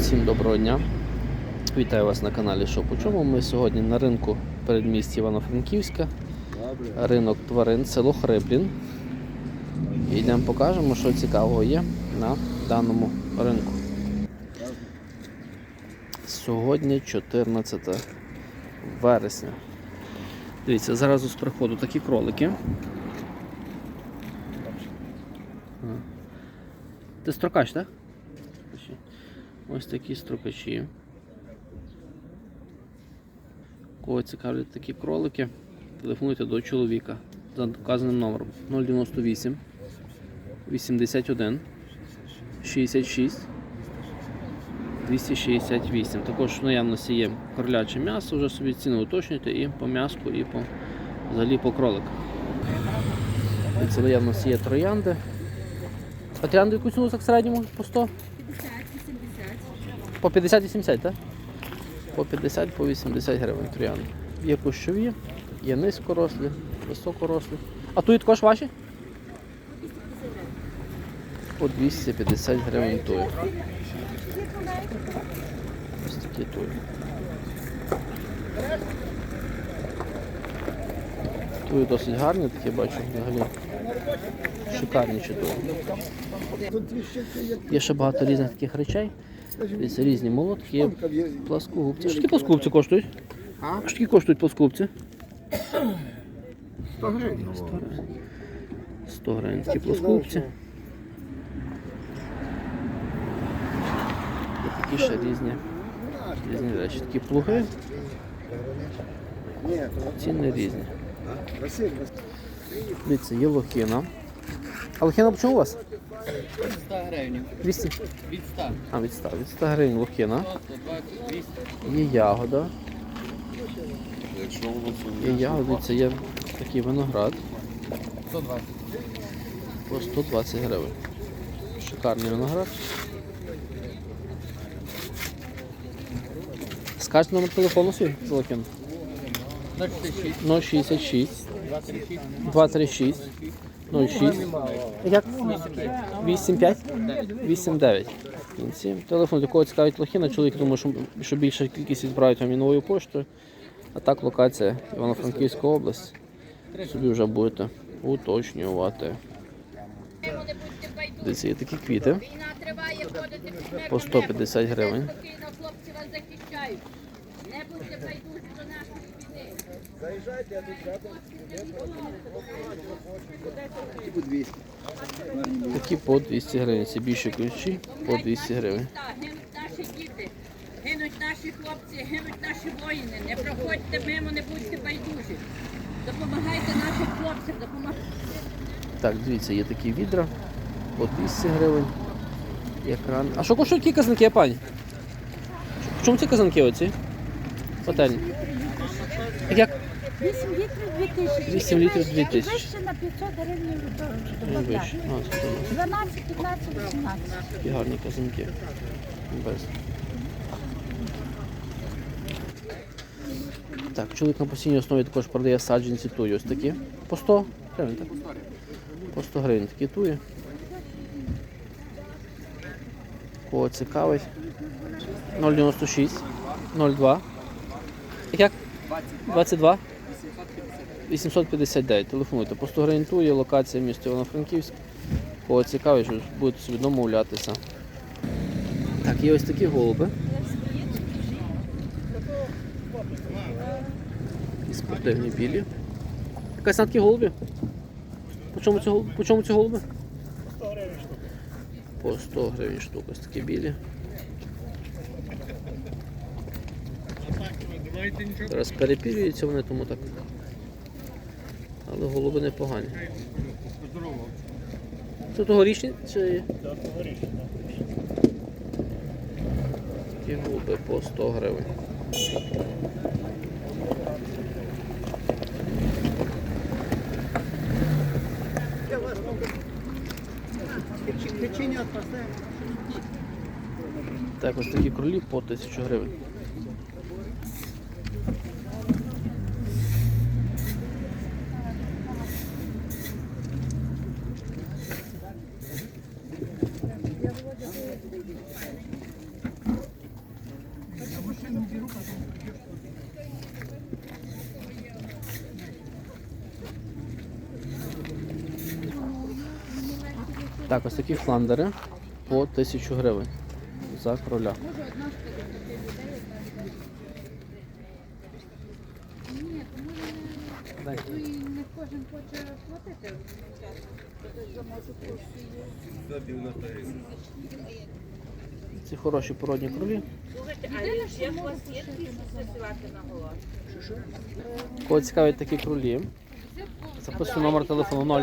Всім доброго дня. Вітаю вас на каналі Що по чому. Ми сьогодні на ринку передмісті Івано-Франківська. Ринок тварин, село Хриплін. І йдемо покажемо, що цікавого є на даному ринку. Сьогодні 14 вересня. Дивіться, зараз з приходу такі кролики. Ти строкач, так? Ось такі строкачі. Кого цікавлять такі кролики, телефонуйте до чоловіка за вказаним номером 098 81 66 268. Також в наявності є кроляче м'ясо, вже собі ціну уточнюйте і по м'яску, і по взагалі по кроликах. Це наявності є троянди. А троянди яку ціну так середньому по 100? 50-80. По 50-80, так? По 50 по 80 гривень троянди. Є кущові, є низькорослі, високорослі. А тут також ваші? По 250 гривень туї. Ось такі туї. Туї досить гарні, такі бачу взагалі. Шикарні чудові. Є ще багато різних таких речей. Дивіться, різні молотки, пласкогубці. Що такі пласкогубці коштують? А? Що такі коштують пласкогубці? 100 гривень. 100 гривень такі плоскогубці. Такі ще різні, різні речі. Такі плуги, ціни різні. Дивіться, є лохина. А лохина по чому у вас? 100 гривень. 200? Від 100. А, від 100. Від 100 гривень. 120, 200. Є ягода. Є ягода, це є такий виноград 120. по 120 гривень. Шикарний виноград. Скажіть номер телефону свій Золокін. 066, 066 236, 236 06 Як? 85? 89. В кінці. Телефон, до кого цікавить лохіна, чоловік думає, що, що більша кількість відправить вам новою поштою. А так локація Івано-Франківська область. Собі вже будете уточнювати. Дивіться, є такі квіти по 150 гривень. Спокійно, хлопці вас захищають. Не будьте байдужі до нашої війни. типу 200. Такі по 200 гривень. Це більші ключі по 200 гривень. Гинуть наші діти, гинуть наші хлопці, гинуть наші воїни. Не проходьте мимо, не будьте байдужі. Допомагайте нашим хлопцям, допомагайте. Так, дивіться, є такі відра по 200 гривень. Є кран. А що коштують ті казанки, пані? В чому ці казанки оці? Пательні. Як? 8 літрів 2000. 8 літрів І 2000. вище на 500 гривень додати. вище. А, це у нас 12, 15, 18. такі гарні казанки. Без. Так, чоловік на постійній основі також продає саджанці туї. Ось такі. По 100 гривень, так? По 100 гривень такі туї. Кого цікавить? 096 02. Як? 22? 859. Телефонуйте. 100 гривень локація місто Івано-Франківськ. Кого цікавить, що будете собі домовлятися. Так, є ось такі голуби. І спортивні білі. Якась на такі голуби? По чому ці, гол- по чому ці голуби? По 100 гривень штука, ось такі білі. Зараз перепілюються вони, тому так. Але голуби непогані. Це тогорічні чи? Такі голуби по 100 гривень. Так, ось такі кролі по 1000 гривень. Так, ось такі фландери по 1000 гривень за кроля. Не кожен хоче платити. Ці хороші породні кролі. Слухайте, а як вас є працювати на голос? Кого цікавить такі кролі, записую номер телефону 0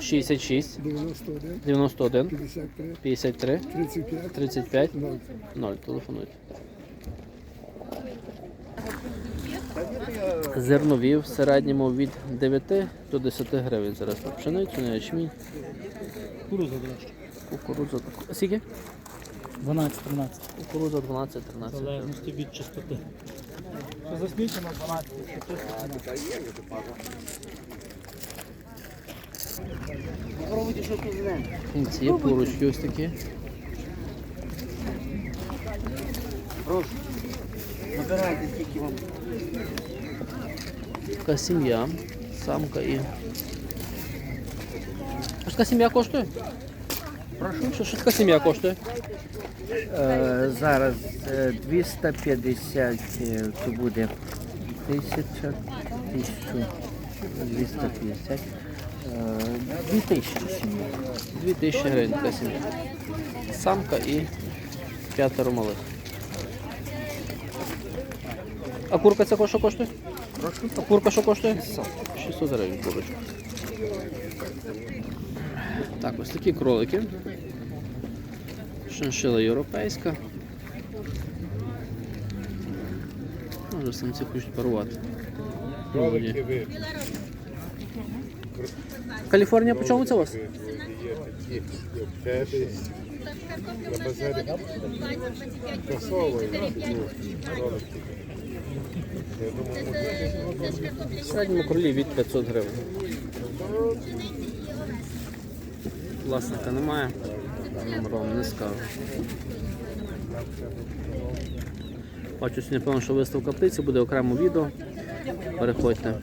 66 91, 91 53, 53 35, 35 0. 0. Телефонуйте. Зернові в середньому від 9 до 10 гривень зараз на пшеницю, на ячмінь. Кукуруза дорожча. Кукурудза. Скільки? 12-13. Кукурудза 12 В 13 залежності від частоти. Засмічено 12 Кінці є курочки ось такі. Набирайте тільки вам. Така сім'я, самка і. А що така сім'я коштує? Прошу. Що, що така сім'я коштує? Е, Зараз е, 250 е, то буде 1000, 1250, е, 2000 сім'ї. 2000 гривень така сім'я. Самка і п'ятеро малих. А курка ця ко- що коштує? Прошу. А курка що коштує? 600 гривень курочка. Так, ось такі кролики. Шиншила європейська. Може самці хочуть парувати. Молоді. Каліфорнія по чому це у вас? В середньому кролі від 500 гривень. Власника немає, номер вам не скажу. Бачу сьогодні, певно, що виставка птиці, буде окремо відео. Переходьте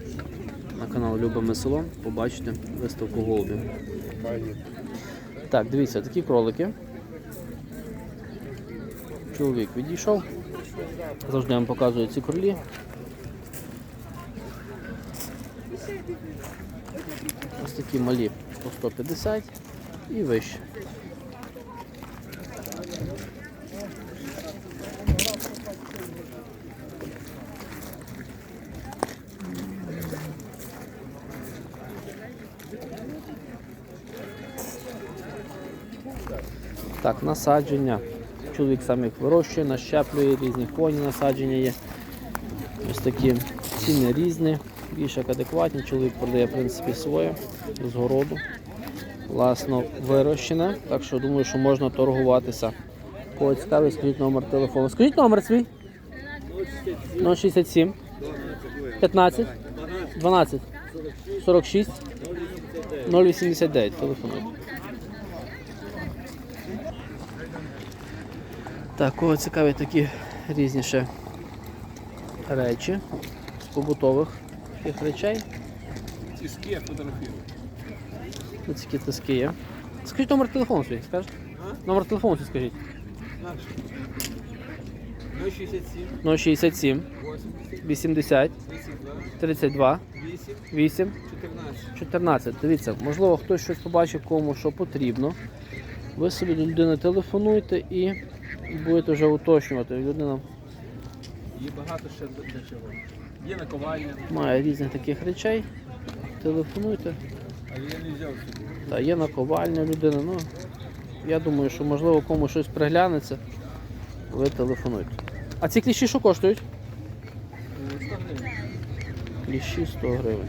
на канал Любиме село, побачите виставку голубів. Так, дивіться, такі кролики. Чоловік відійшов. Завжди вам показую ці кролі. Ось такі малі по 150 і вище. Так, насадження. Чоловік сам їх вирощує, нащеплює, різні коні насадження є. Ось такі ціни різні, більш як адекватні. Чоловік продає в принципі своє з городу. Власно вирощене, так що думаю, що можна торгуватися. Кого цікавий, скажіть номер телефону. Скажіть номер свій. 067 15 12 46 089. Телефонуйте. Так, кого цікаві такі різні ще речі з побутових таких речей. Тиски я фотографую. Ось такі тиски є. Скажіть номер телефону свій, скажете? Номер телефону свій скажіть. 067, 067 80 32 8 14. 14. Дивіться, можливо, хтось щось побачив, кому що потрібно. Ви собі до людини телефонуйте і будете вже уточнювати. Людина Є багато ще для чого. Є наковальня, має різних таких речей. Телефонуйте. Та є наковальня людина. Ну, я думаю, що можливо кому щось приглянеться, ви телефонуйте. А ці кліщі що коштують? Кліщі 100 гривень.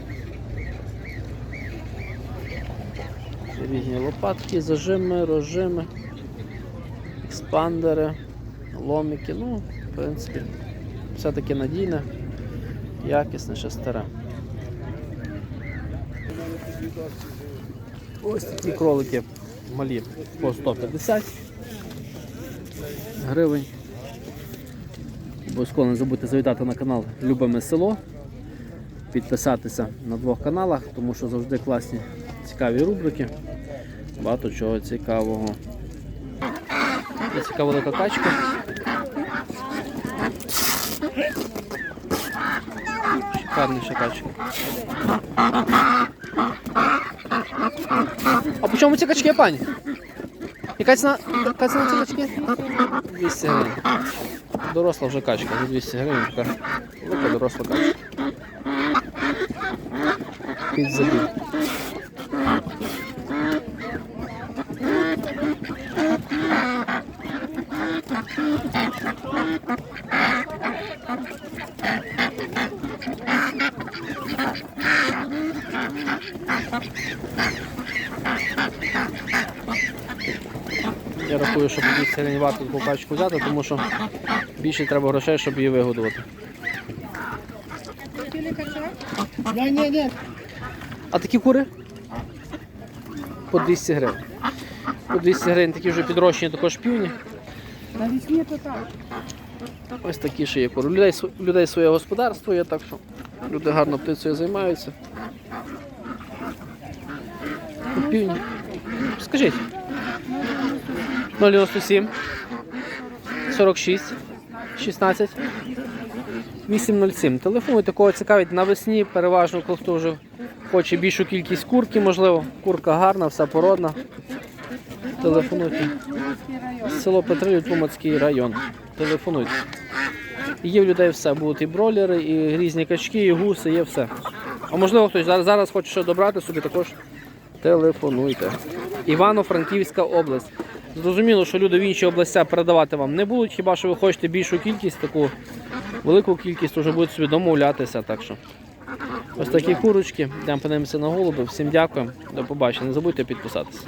Різні лопатки, зажими, розжими, експандери, ломики. Ну, в принципі, все таки надійне, якісне, ще старе. Ось такі кролики малі по 150 гривень. Обов'язково не забудьте завітати на канал Любиме село, підписатися на двох каналах, тому що завжди класні цікаві рубрики. Багато чого цікавого. Є цікава велика качка. Шикарніша качка. А по чому ці качки, пані? Яка ціна, яка ціна ці качки? 200 гривень. Доросла вже качка, за 200 гривень така велика доросла качка. Під забіг. Я Рахую, що 200 гривень варто таку качку взяти, тому що більше треба грошей, щоб її вигодувати. А такі кури? По 200 гривень. По 200 гривень такі вже підрощені також півні. Ось такі ще є кури. У людей, людей своє господарство є, так що люди гарно птицею займаються. Півні. Скажіть. 097 46 16 807. Телефонуйте, кого цікавить навесні, переважно, хто вже хоче більшу кількість курки, можливо. Курка гарна, вся породна. Телефонуйте. Село Петрилів, Тлумацький район. Телефонуйте. Є в людей все, будуть і бролери, і різні качки, і гуси, є все. А можливо, хтось зараз, зараз хоче що добрати собі, також телефонуйте. Івано-Франківська область. Зрозуміло, що люди в інші області передавати вам не будуть, хіба що ви хочете більшу кількість, таку велику кількість, вже будуть собі домовлятися. Так що. Ось такі курочки. Йдемо подивимося на голуби. Всім дякую. До побачення. Не забудьте підписатися.